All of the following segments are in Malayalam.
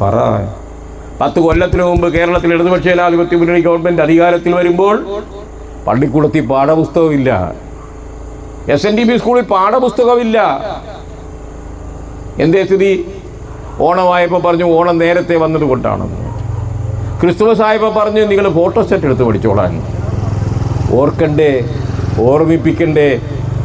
പറ. പത്ത് കൊല്ലത്തിന് മുമ്പ് കേരളത്തിൽ ഇടതുപക്ഷ ജനാധിപത്യ മുന്നണി ഗവൺമെന്റ് അധികാരത്തിൽ വരുമ്പോൾ പള്ളിക്കൂടത്തിൽ പാഠപുസ്തകമില്ല എസ് എൻ ഡി പി സ്കൂളിൽ പാഠപുസ്തകമില്ല. എന്തേ സ്ഥിതി? ഓണമായപ്പോൾ പറഞ്ഞു ഓണം നേരത്തെ വന്നത് കൊണ്ടാണെന്ന് ക്രിസ്തുമസ് ആയപ്പോൾ പറഞ്ഞു നിങ്ങൾ ഫോട്ടോ സെറ്റ് എടുത്ത് പഠിച്ചോളാൻ. ഓർക്കണ്ടേ? ഓർമ്മിപ്പിക്കണ്ടേ?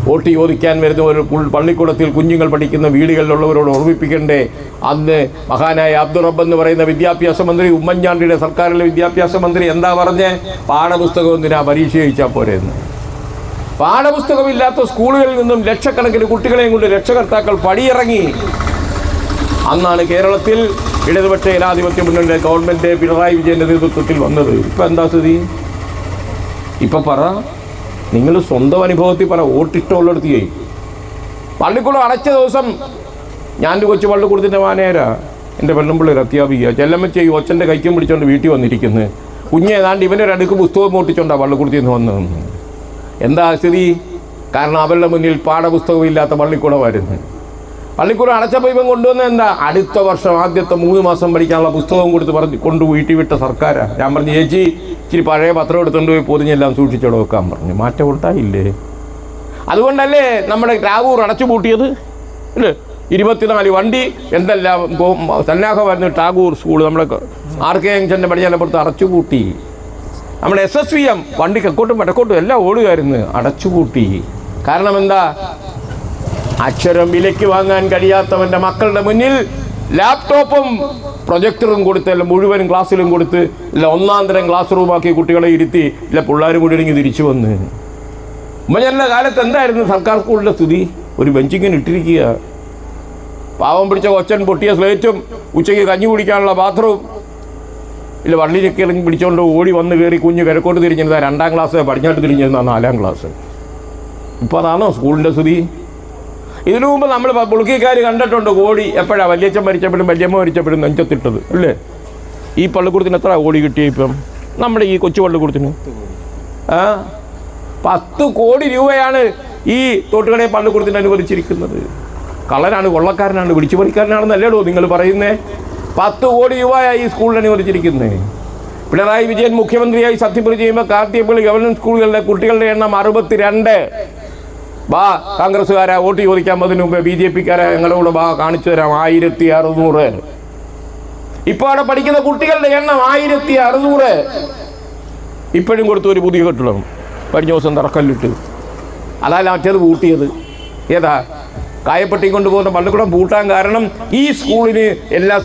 വോട്ട് ചോദിക്കാൻ വരുന്ന ഒരു പുൾ- പള്ളിക്കൂടത്തിൽ കുഞ്ഞുങ്ങൾ പഠിക്കുന്ന വീടുകളിലുള്ളവരോട് ഓർമ്മിപ്പിക്കണ്ടേ? അന്ന് മഹാനായ അബ്ദുൾ റബ്ബ് എന്ന് പറയുന്ന വിദ്യാഭ്യാസ മന്ത്രി ഉമ്മൻചാണ്ടിയുടെ സർക്കാരിലെ വിദ്യാഭ്യാസ മന്ത്രി എന്താ പറഞ്ഞേ? പാഠപുസ്തകം എന്തിനാ പരീക്ഷ ചോദിച്ചാൽ പോരെയെന്ന് പാഠപുസ്തകമില്ലാത്ത സ്കൂളുകളിൽ നിന്നും ലക്ഷക്കണക്കിന് കുട്ടികളെയും കൊണ്ട് രക്ഷകർത്താക്കൾ പടിയിറങ്ങി. അന്നാണ് കേരളത്തിൽ ഇടതുപക്ഷ ജനാധിപത്യ മുന്നണിയുടെ ഗവൺമെന്റ് പിണറായി വിജയന്റെ നേതൃത്വത്തിൽ വന്നത്. ഇപ്പം എന്താ സ്ഥിതി? ഇപ്പം പറ. നിങ്ങൾ സ്വന്തം അനുഭവത്തിൽ പറ വോട്ടിഷ്ടമുള്ളിടത്ത് ചെയ്യും പള്ളിക്കുളം അടച്ച ദിവസം ഞാൻ കൊച്ചു പള്ളിക്കൂടത്തിന്റെ മാനേരാ എന്റെ പെണ്ണുമ്പിള്ളേർ അത്യാപിക്കുക ചെല്ലമ്മച്ച ഈ ഒച്ചന്റെ കൈക്കും പിടിച്ചുകൊണ്ട് വീട്ടിൽ വന്നിരിക്കുന്നത് കുഞ്ഞ് ഏതാണ്ട് അടുക്ക് പുസ്തകം മോട്ടിച്ചോണ്ടാ പള്ളിക്കൂടത്തിൽ നിന്ന് വന്നത്. എന്താ സ്ഥിതി? കാരണം അവരുടെ മുന്നിൽ പാഠപുസ്തകമില്ലാത്ത പള്ളിക്കൂടമായിരുന്നു. പള്ളിക്കൂടം അടച്ചപ്പോൾ ഇവൻ കൊണ്ടുവന്ന എന്താ? അടുത്ത വർഷം ആദ്യത്തെ മൂന്ന് മാസം പഠിക്കാനുള്ള പുസ്തകവും കൊടുത്ത് പറഞ്ഞ് കൊണ്ട് വീട്ടിൽ വിട്ട സർക്കാരാ. ഞാൻ പറഞ്ഞു ചേച്ചി ഇച്ചിരി പഴയ പത്രം എടുത്തുകൊണ്ട് പോയി പൊതിഞ്ഞെല്ലാം സൂക്ഷിച്ചോടെ വെക്കാൻ പറഞ്ഞു. മാറ്റം ഉണ്ടായില്ലേ അതുകൊണ്ടല്ലേ നമ്മുടെ രാവൂർ അടച്ചു പൂട്ടിയത്? അല്ലേ? ഇരുപത്തിനാല് വണ്ടി എന്തെല്ലാം സന്നാഹമായിരുന്നു ടാഗൂർ സ്കൂൾ. നമ്മുടെ ആർ കെ ജംഗ്ഷന്റെ പടിഞ്ഞാലപ്പുറത്ത് അടച്ചു പൂട്ടി. നമ്മുടെ എസ് എസ് വി എം വണ്ടി തെക്കോട്ടും വടക്കോട്ടും എല്ലാം ഓടുകയായിരുന്നു അടച്ചുപൂട്ടി കാരണം എന്താ? അക്ഷരം വിലയ്ക്ക് വാങ്ങാൻ കഴിയാത്തവന്റെ മക്കളുടെ മുന്നിൽ ലാപ്ടോപ്പും പ്രൊജക്ടറും കൊടുത്ത് അല്ല മുഴുവൻ ക്ലാസ്സിലും കൊടുത്ത് ഇല്ല ഒന്നാം തരം ക്ലാസ് റൂമാക്കി കുട്ടികളെ ഇരുത്തി ഇല്ല പിള്ളേരും കൂടി ഇറങ്ങി തിരിച്ചു വന്ന്. ഉമ്മഞ്ഞന്റെ കാലത്ത് എന്തായിരുന്നു സർക്കാർ സ്കൂളിന്റെ സ്ഥിതി? ഒരു ബെഞ്ചിങ്ങിന് ഇട്ടിരിക്കുക. പാവം പിടിച്ച കൊച്ചൻ പൊട്ടിയ സ്ലേറ്റും ഉച്ചയ്ക്ക് കഞ്ഞി കുടിക്കാനുള്ള ബാത്റൂം ഇല്ല വള്ളിയിലൊക്കെ ഇറങ്ങി പിടിച്ചുകൊണ്ട് ഓടി വന്ന് കയറി കുഞ്ഞ് കിഴക്കോട്ട് തിരിഞ്ഞിരുന്ന രണ്ടാം ക്ലാസ് പടിഞ്ഞാട്ട് തിരിഞ്ഞിരുന്ന നാലാം ക്ലാസ് ഇപ്പോൾ അതാണോ സ്കൂളിന്റെ സ്ഥിതി? ഇതിനു മുമ്പ് നമ്മൾ പുളുക്കിക്കാർ കണ്ടിട്ടുണ്ട് കോടി. എപ്പോഴാണ് വല്യച്ഛൻ മരിച്ചപ്പോഴും വല്യമ്മ മരിച്ചപ്പോഴും നെഞ്ചത്തിട്ടത് അല്ലേ? ഈ പള്ളിക്കൂടത്തിന് എത്ര കോടി കിട്ടിയ ഇപ്പം? നമ്മുടെ ഈ കൊച്ചു പള്ളിക്കൂടത്തിന്. ആ? പത്ത് കോടി രൂപയാണ് ഈ തോട്ടുകടയെ പള്ളിക്കൂടത്തിന് അനുവദിച്ചിരിക്കുന്നത്. കള്ളനാണ് കൊള്ളക്കാരനാണ് പിടിച്ചു പറിക്കാരനാണെന്നല്ലേടോ നിങ്ങൾ പറയുന്നേ. പത്ത് കോടി രൂപയായി ഈ സ്കൂളിന് അനുവദിച്ചിരിക്കുന്നത് പിണറായി വിജയൻ മുഖ്യമന്ത്രിയായി സത്യപ്രതി ചെയ്യുമ്പോൾ കാർത്തിയപ്പള്ളി ഗവൺമെന്റ് സ്കൂളുകളിലെ കുട്ടികളുടെ എണ്ണം അറുപത്തിരണ്ട്. ബാ കോൺഗ്രസ്സുകാരാ വോട്ട് ചോദിക്കാൻ അതിന് മുമ്പ് ബി ജെ പിക്കാരെ ഞങ്ങളോട് വാ കാണിച്ചു തരാം. ആയിരത്തി അറുന്നൂറ് ഇപ്പോൾ അവിടെ പഠിക്കുന്ന കുട്ടികളുടെ എണ്ണം ആയിരത്തി അറുന്നൂറ് ഇപ്പോഴും കൊടുത്തു ഒരു പുതിയ കെട്ടിടം കഴിഞ്ഞ ദിവസം തറക്കല്ലിട്ട്. അതല്ല മറ്റേത് പൂട്ടിയത്. ഏതാ? കായപ്പെട്ടി കൊണ്ടുപോകുന്ന പള്ളിക്കൂടം പൂട്ടാൻ കാരണം ഈ സ്കൂളിന് എല്ലാ